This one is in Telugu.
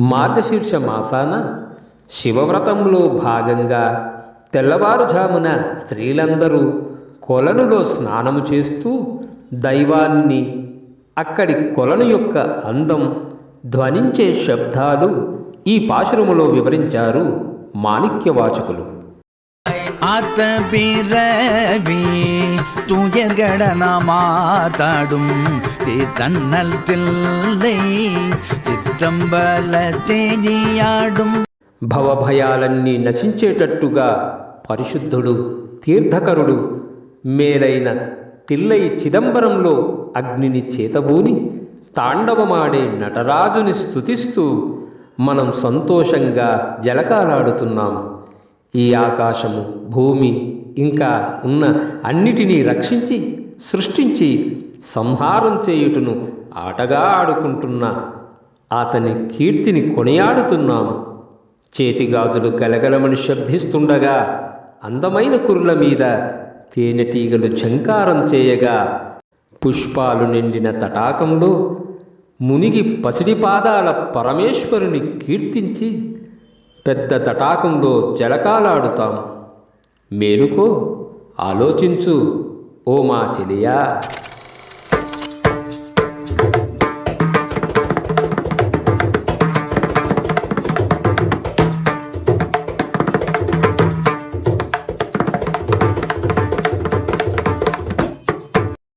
మార్గశీర్ష మాసాన శివవ్రతంలో భాగంగా తెల్లవారుజామున స్త్రీలందరూ కొలనులో స్నానము చేస్తూ దైవాన్ని అక్కడి కొలను యొక్క అందం ధ్వనించే శబ్దాలు ఈ పాశురములో వివరించారు మాణిక్యవాచకులు. ಆತ ಪಿರವಿ ತುಯರ್ಗಡನ భవభయాలన్నీ నశించేటట్టుగా పరిశుద్ధుడు తీర్థకరుడు మేలైన తిల్లై చిదంబరంలో అగ్నిని చేతబూని తాండవమాడే నటరాజుని స్థుతిస్తూ మనం సంతోషంగా జలకాలాడుతున్నాము ఈ ఆకాశము భూమి ఇంకా ఉన్న అన్నిటినీ రక్షించి సృష్టించి సంహారం చేయుటను ఆటగా ఆడుకుంటున్న అతని కీర్తిని కొనియాడుతున్నాము. చేతిగాజులు గలగలమని శబ్దిస్తుండగా అందమైన కురుల మీద తేనెటీగలు ఝంకారం చేయగా పుష్పాలు నిండిన తటాకంలో మునిగి పసిడి పాదాల పరమేశ్వరుని కీర్తించి పెద్ద తటాకంలో జలకాలాడుతాం. మేలుకో ఆలోచించు ఓ మా చెలియా.